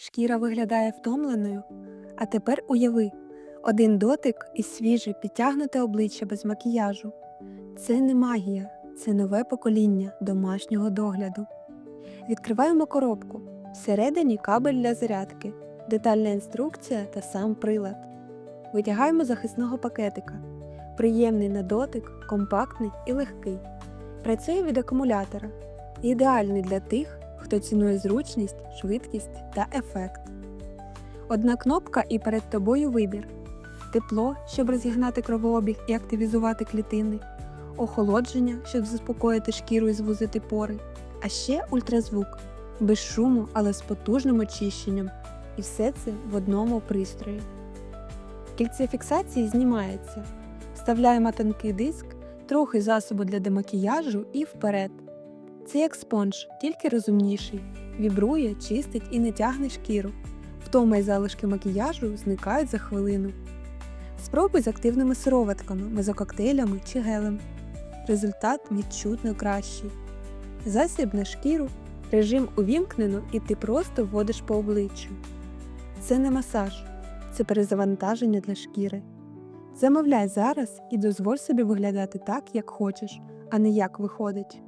Шкіра виглядає втомленою. А тепер уяви один дотик і свіже підтягнуте обличчя без макіяжу. Це не магія, це нове покоління домашнього догляду. Відкриваємо коробку. Всередині кабель для зарядки, детальна інструкція та сам прилад. Витягаємо захисного пакетика. Приємний на дотик, компактний і легкий. Працює від акумулятора. Ідеальний для тих, хто цінує зручність, швидкість та ефект. Одна кнопка і перед тобою вибір: тепло, щоб розігнати кровообіг і активізувати клітини, охолодження, щоб заспокоїти шкіру і звузити пори, а ще ультразвук без шуму, але з потужним очищенням. І все це в одному пристрої. Кільце фіксації знімається. Вставляємо тонкий диск, трохи засобу для демакіяжу і вперед. Це як спонж, тільки розумніший. Вібрує, чистить і не тягне шкіру. Втома й залишки макіяжу зникають за хвилину. Спробуй з активними сироватками, мезококтейлями чи гелем. Результат відчутно кращий. Засіб на шкіру, режим увімкнено і ти просто вводиш по обличчю. Це не масаж, це перезавантаження для шкіри. Замовляй зараз і дозволь собі виглядати так, як хочеш, а не як виходить.